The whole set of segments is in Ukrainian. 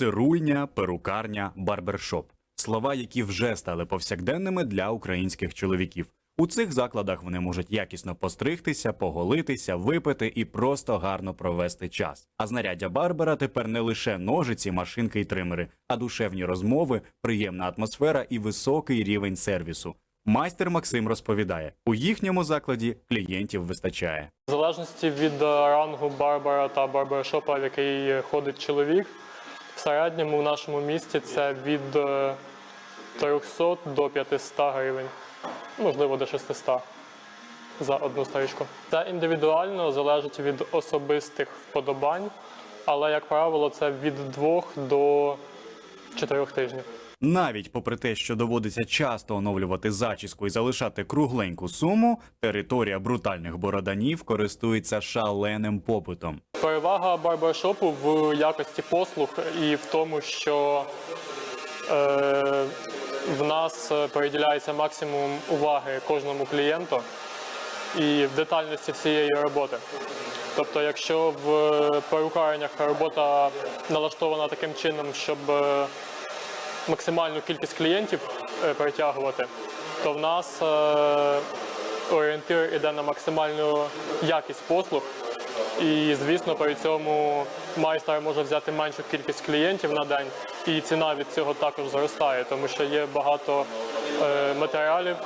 цирульня, перукарня, барбершоп слова, які вже стали повсякденними для українських чоловіків. У цих закладах вони можуть якісно постригтися, поголитися, випити і просто гарно провести час. А знаряддя барбера тепер не лише ножиці, машинки й тримери, а душевні розмови, приємна атмосфера і високий рівень сервісу. Майстер Максим розповідає: у їхньому закладі клієнтів вистачає. В залежності від е, рангу барбера та барбершопа, в який ходить чоловік, середньому в нашому місті це від е, 300 до 500 гривень, можливо, до 600 за одну стрижку. Це індивідуально залежить від особистих вподобань, але, як правило, це від 2 до 4 тижнів. Навіть попри те, що доводиться часто оновлювати зачіску і залишати кругленьку суму, територія брутальних бороданів користується шаленим попитом. Перевага барбершопу в якості послуг і в тому, що е, в нас приділяється максимум уваги кожному клієнту і в детальності всієї роботи. Тобто, якщо в перукарнях робота налаштована таким чином, щоб е, максимальну кількість клієнтів е, притягувати, то в нас е, орієнтир іде на максимальну якість послуг. І, звісно, при цьому майстер може взяти меншу кількість клієнтів на день, і ціна від цього також зростає, тому що є багато е, матеріалів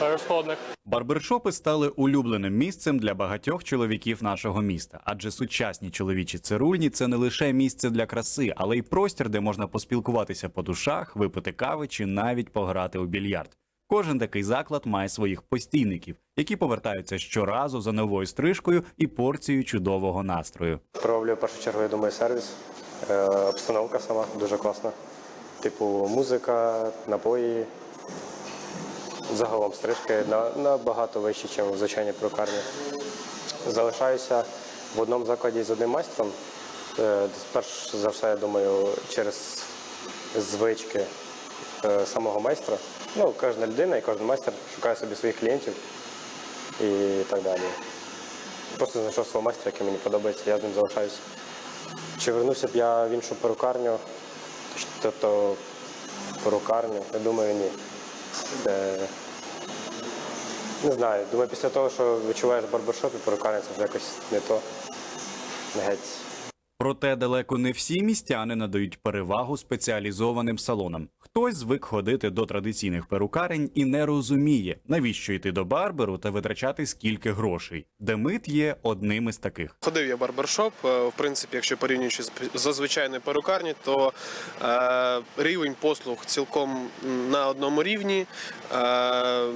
розходних. Барбершопи стали улюбленим місцем для багатьох чоловіків нашого міста, адже сучасні чоловічі цирульні це не лише місце для краси, але й простір, де можна поспілкуватися по душах, випити кави чи навіть пограти у більярд. Кожен такий заклад має своїх постійників, які повертаються щоразу за новою стрижкою і порцією чудового настрою. Приваблює в першу чергу, я думаю, сервіс, обстановка сама дуже класна. Типу музика, напої. Загалом стрижки на- набагато вищі, ніж в звичайній перукарні. Залишаюся в одному закладі з одним майстром. Е, Перш за все, я думаю, через звички е, самого майстра. Ну, кожна людина і кожен майстер шукає собі своїх клієнтів і так далі. Просто знайшов свого майстра, який мені подобається, я з ним залишаюся. Чи вернувся б я в іншу перукарню, тобто в перукарню? Я думаю, ні. Це... Не знаю. Думаю, після того, що відчуваєш в барбершопі, перукарня це вже якось не то. Геть. Проте далеко не всі містяни надають перевагу спеціалізованим салонам. Хтось звик ходити до традиційних перукарень і не розуміє, навіщо йти до барберу та витрачати скільки грошей. Демит є одним із таких. Ходив я барбершоп. Е, В принципі, якщо порівнюючи з звичайною перукарні, то е, рівень послуг цілком на одному рівні. Е,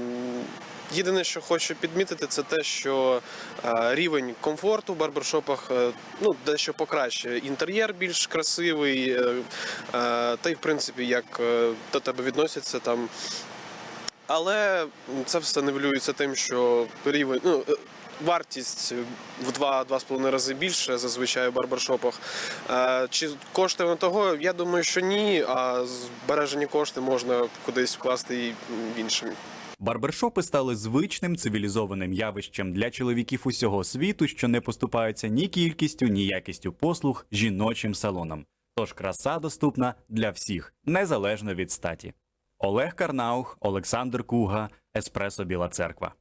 Єдине, що хочу підмітити, це те, що е, рівень комфорту в барбершопах е, ну, дещо покращує. Інтер'єр більш красивий, е, та й в принципі, як до тебе відносяться там. Але це все нивелюється тим, що рівень ну, вартість в 2-2,5 рази більше зазвичай у барбершопах. Чи коштує на того? Я думаю, що ні. А збережені кошти можна кудись вкласти і в іншим. Барбершопи стали звичним цивілізованим явищем для чоловіків усього світу, що не поступаються ні кількістю, ні якістю послуг жіночим салонам. Тож краса доступна для всіх, незалежно від статі. Олег Карнаух, Олександр Куга, Еспресо Біла Церква.